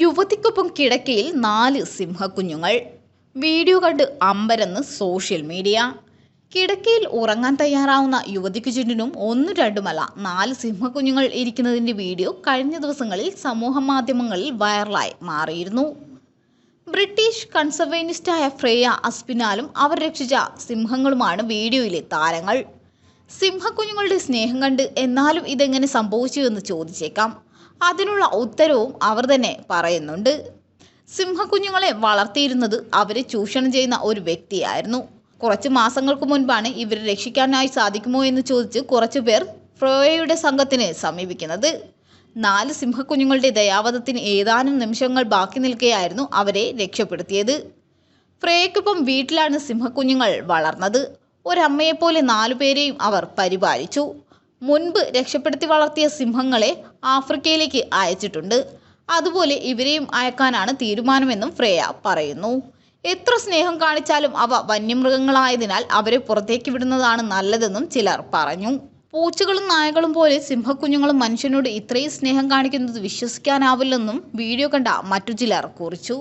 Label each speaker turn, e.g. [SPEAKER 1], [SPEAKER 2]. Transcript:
[SPEAKER 1] യുവതിക്കൊപ്പം കിടക്കയിൽ നാല് സിംഹക്കുഞ്ഞുങ്ങൾ. വീഡിയോ കണ്ട് അമ്പരന്ന് സോഷ്യൽ മീഡിയ. കിടക്കയിൽ ഉറങ്ങാൻ തയ്യാറാവുന്ന യുവതിക്ക് ചുറ്റിനും ഒന്നും രണ്ടുമല്ല നാല് സിംഹക്കുഞ്ഞുങ്ങൾ ഇരിക്കുന്നതിന്റെ വീഡിയോ കഴിഞ്ഞ ദിവസങ്ങളിൽ സമൂഹ മാധ്യമങ്ങളിൽ വൈറലായി മാറിയിരുന്നു. ബ്രിട്ടീഷ് കൺസർവേനിസ്റ്റായ ഫ്രേയ അസ്പിനാലും അവർ രക്ഷിച്ച സിംഹങ്ങളുമാണ് വീഡിയോയിലെ താരങ്ങൾ. സിംഹക്കുഞ്ഞുങ്ങളുടെ സ്നേഹം കണ്ട് എന്നാലും ഇതെങ്ങനെ സംഭവിച്ചു എന്ന് ചോദിച്ചേക്കാം. അതിനുള്ള ഉത്തരവും അവർ തന്നെ പറയുന്നുണ്ട്. സിംഹക്കുഞ്ഞുങ്ങളെ വളർത്തിയിരുന്നത് അവരെ ചൂഷണം ചെയ്യുന്ന ഒരു വ്യക്തിയായിരുന്നു. കുറച്ച് മാസങ്ങൾക്ക് മുൻപാണ് ഇവരെ രക്ഷിക്കാനായി സാധിക്കുമോ എന്ന് ചോദിച്ച് കുറച്ചു പേർ ഫ്രോയയുടെ സംഘത്തിനെ സമീപിക്കുന്നത്. നാല് സിംഹക്കുഞ്ഞുങ്ങളുടെ ദയാവധത്തിന് ഏതാനും നിമിഷങ്ങൾ ബാക്കി നിൽക്കെയായിരുന്നു അവരെ രക്ഷപ്പെടുത്തിയത്. ഫ്രേയ്ക്കൊപ്പം വീട്ടിലാണ് സിംഹക്കുഞ്ഞുങ്ങൾ വളർന്നത്. ഒരമ്മയെപ്പോലെ നാലുപേരെയും അവർ പരിപാലിച്ചു. മുൻപ് രക്ഷപ്പെടുത്തി വളർത്തിയ സിംഹങ്ങളെ ആഫ്രിക്കയിലേക്ക് അയച്ചിട്ടുണ്ട്. അതുപോലെ ഇവരെയും അയക്കാനാണ് തീരുമാനമെന്നും ഫ്രേയ പറയുന്നു. എത്ര സ്നേഹം കാണിച്ചാലും അവ വന്യമൃഗങ്ങളായതിനാൽ അവരെ പുറത്തേക്ക് വിടുന്നതാണ് നല്ലതെന്നും ചിലർ പറഞ്ഞു. പൂച്ചകളും നായകളും പോലെ സിംഹക്കുഞ്ഞുങ്ങളും മനുഷ്യനോട് ഇത്രയും സ്നേഹം കാണിക്കുന്നത് വിശ്വസിക്കാനാവില്ലെന്നും വീഡിയോ കണ്ട മറ്റു ചിലർ കുറിച്ചു.